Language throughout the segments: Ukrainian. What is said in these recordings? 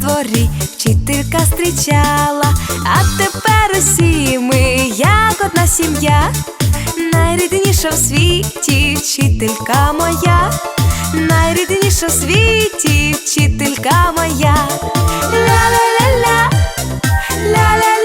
дворі вчителька зустрічала, а тепер усі ми, як одна сім'я, найрідніша в світі вчителька моя, найрідніша в світі вчителька моя. Ля-ля-ля-ля, ля-ля-ля-ля,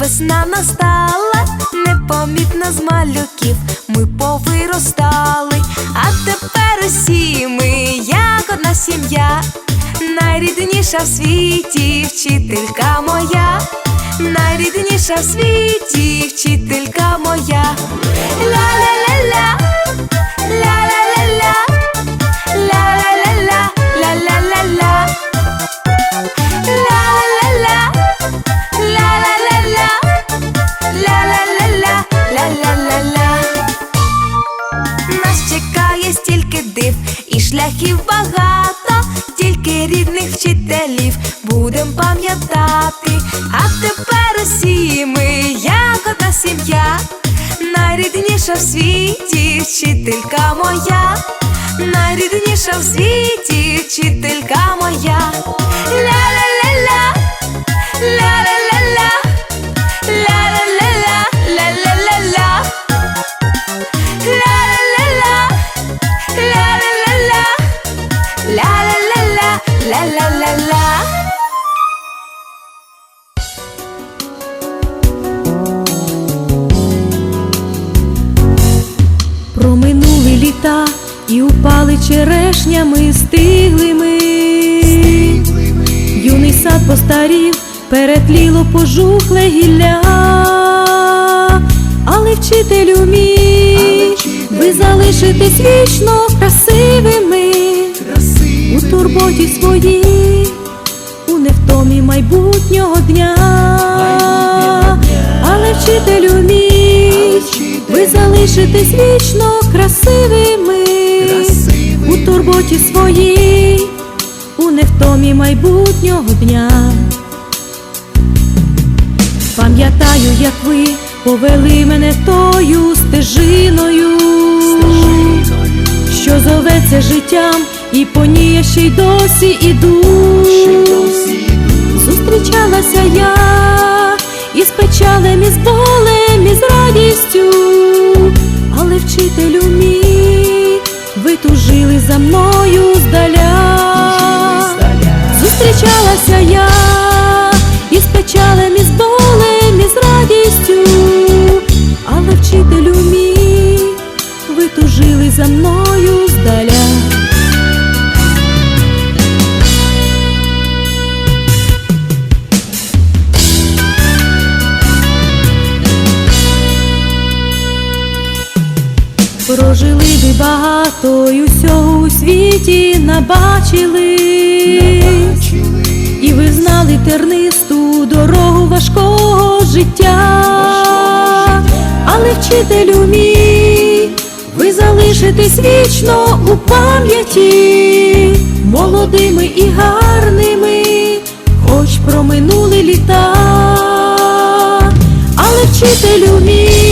весна настала, непомітно з малюків ми повиростали, а тепер усі ми, як одна сім'я, найрідніша в світі вчителька моя, найрідніша в світі вчителька моя. Ля-ля-ля-ля, ля-ля-ля-ля, шляхів багато, тільки рідних вчителів будем пам'ятати. А тепер усі ми, як одна сім'я, найрідніша в світі вчителька моя, найрідніша в світі вчителька моя. Ля-ля-ля-ля, ля-ля-ля-ля, і упали черешнями стиглими. Юний сад постарів, перетліло пожухле гілля, але вчителю мій, ви залишитесь вічно красивими. У турботі своїй, у невтомі майбутнього дня, але вчителю мій, ви залишитесь вічно красивими у турботі своїй, у невтомі майбутнього дня. Пам'ятаю, як ви повели мене тою стежиною, що зоветься життям, і по ній я ще й досі іду. Зустрічалася я із печалем, із болем, із радістю, але вчителю мій, ви тужили за мною здаля. Зустрічалася я із печалем, із болем, із радістю, але вчителю мій, ви тужили за мною Прожили би багато і усього у світі набачили, і ви знали тернисту дорогу важкого життя, але вчителю мій, ви залишитесь вічно у пам'яті, молодими і гарними, хоч проминули літа, але вчителю мій,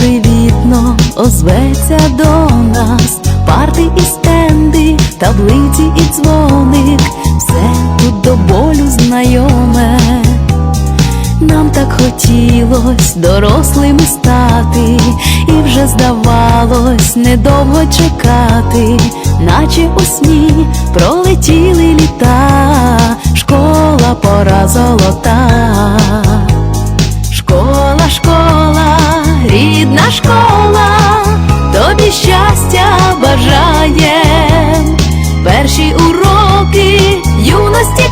привітно озветься до нас, парти і стенди, таблиці і дзвоник, все тут до болю знайоме. Нам так хотілось дорослими стати, і вже здавалось недовго чекати, наче у сні пролетіли літа. школа, пора золота. Школа, школа, тобі щастя бажає. Перші уроки, юності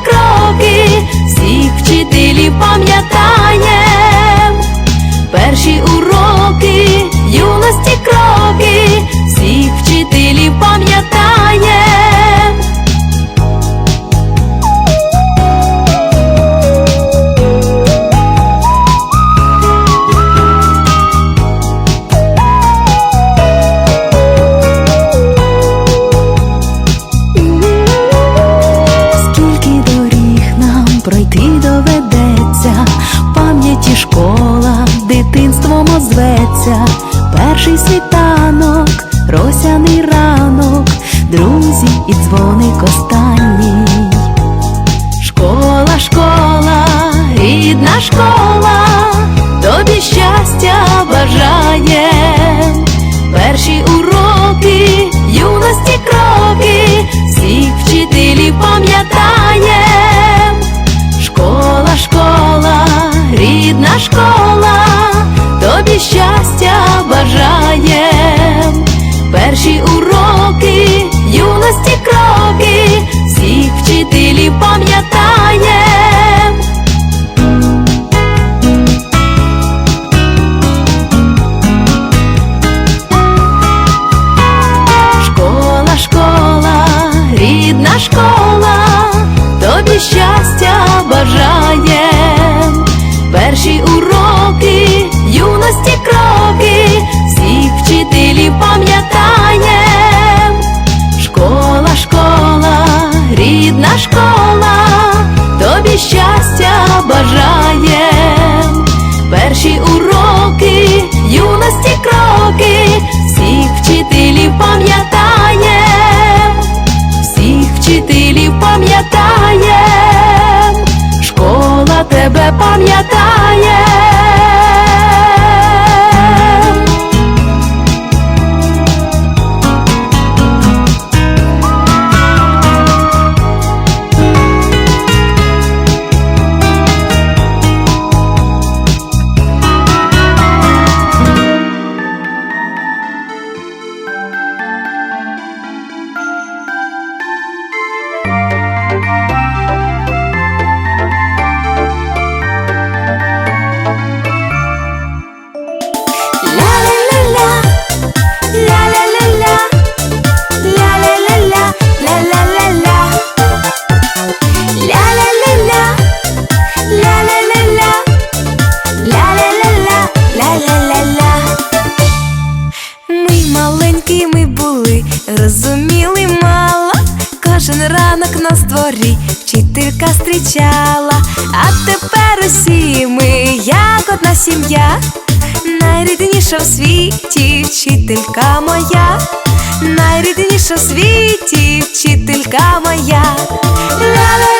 озветься, перший світанок, росяний ранок, друзі і дзвоник останній. Школа, школа, рідна школа, тобі щастя бажає. Перші уроки, юності кроки, всіх вчителів пам'ятаєм. Школа, школа, рідна школа, щастя бажаєм. Перші уроки, юності кроки, всіх вчителів пам'ятаєм. Тобі щастя бажає. Перші уроки, юності кроки, всіх вчителів пам'ятаєм, всіх вчителів пам'ятаєм, школа тебе пам'ятає. Сім'я, найрідніша в світі вчителька моя, найрідніша в світі вчителька моя. Ла-ла-ла-ла,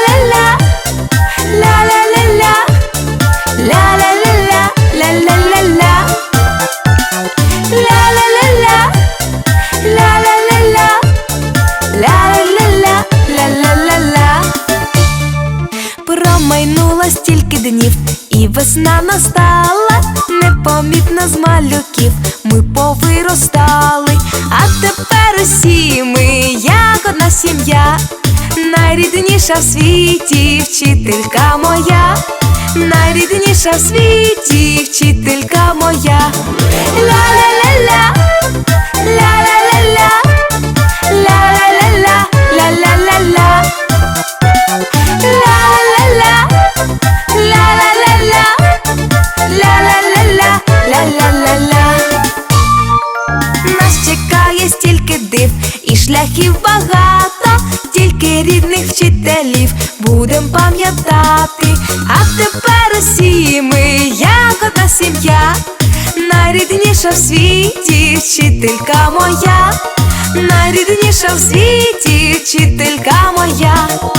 весна настала, непомітно з малюків ми повиростали, а тепер усі ми, як одна сім'я, найрідніша в світі вчителька моя, найрідніша в світі вчителька моя. Ла-ла-ла-ла, ла-ла-ла-ла, найрідніша в світі вчителька моя, найрідніша в світі вчителька моя.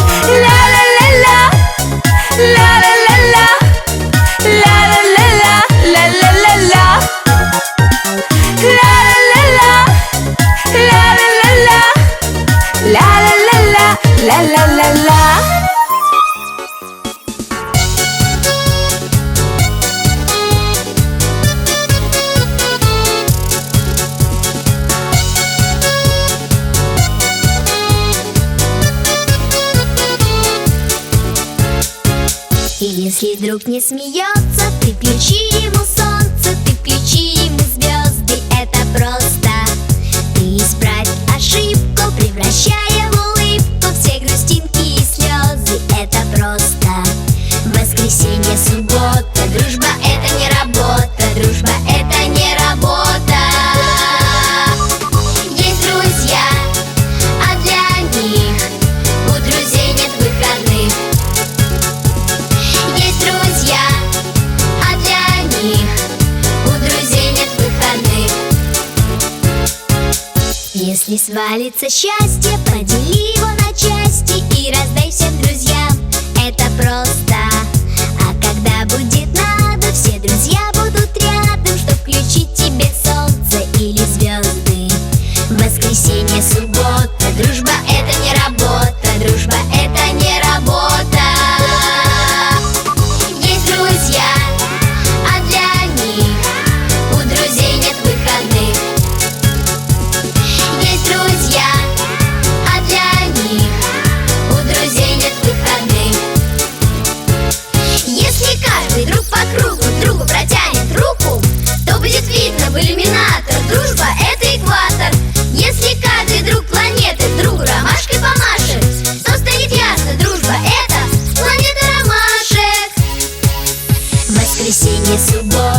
Хвалится счастье, подели его на части и раздай всем друзьям. Это просто. субота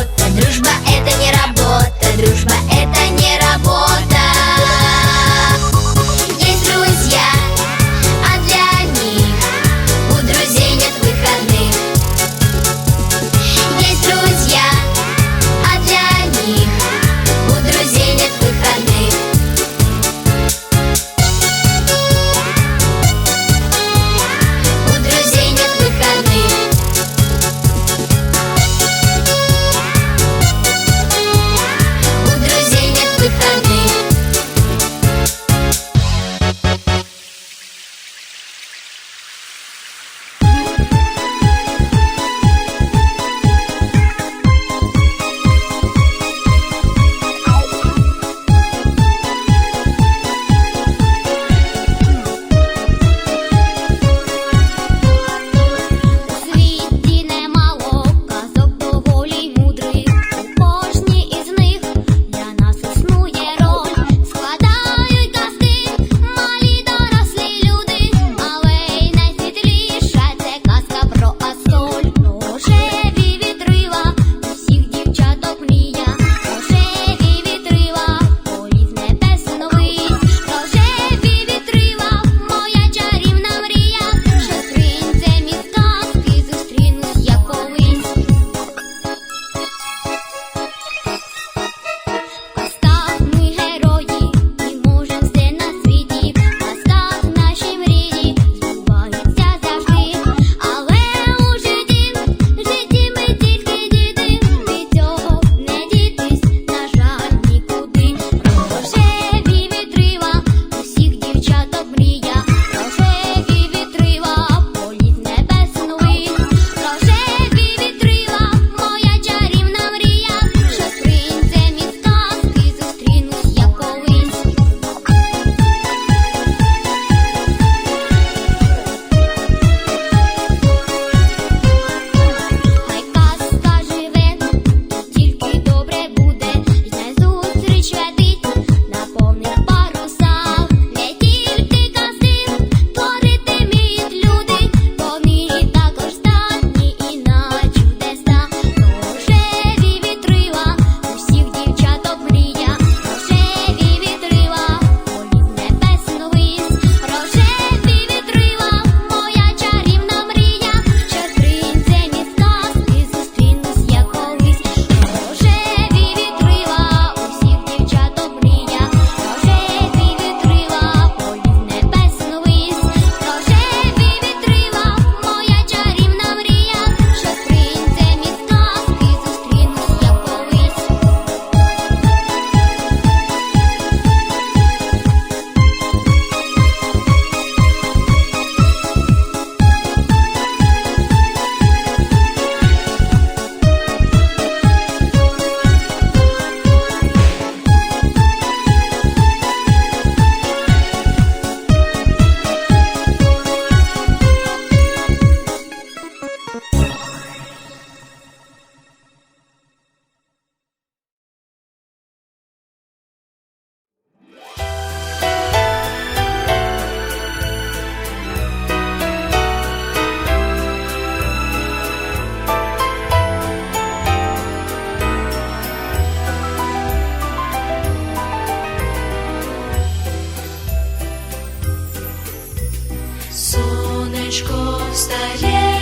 сонечко встає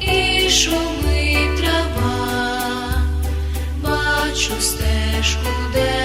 і шумить трава, бачу стежку де.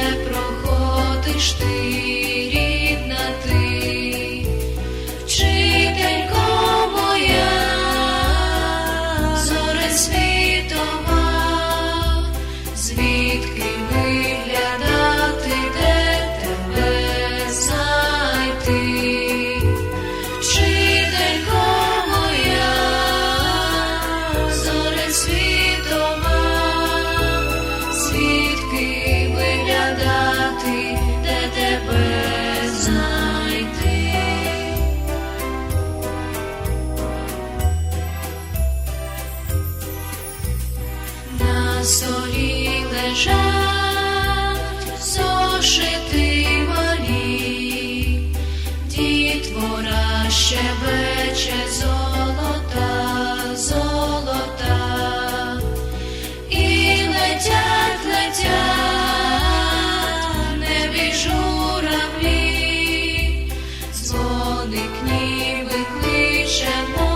ще.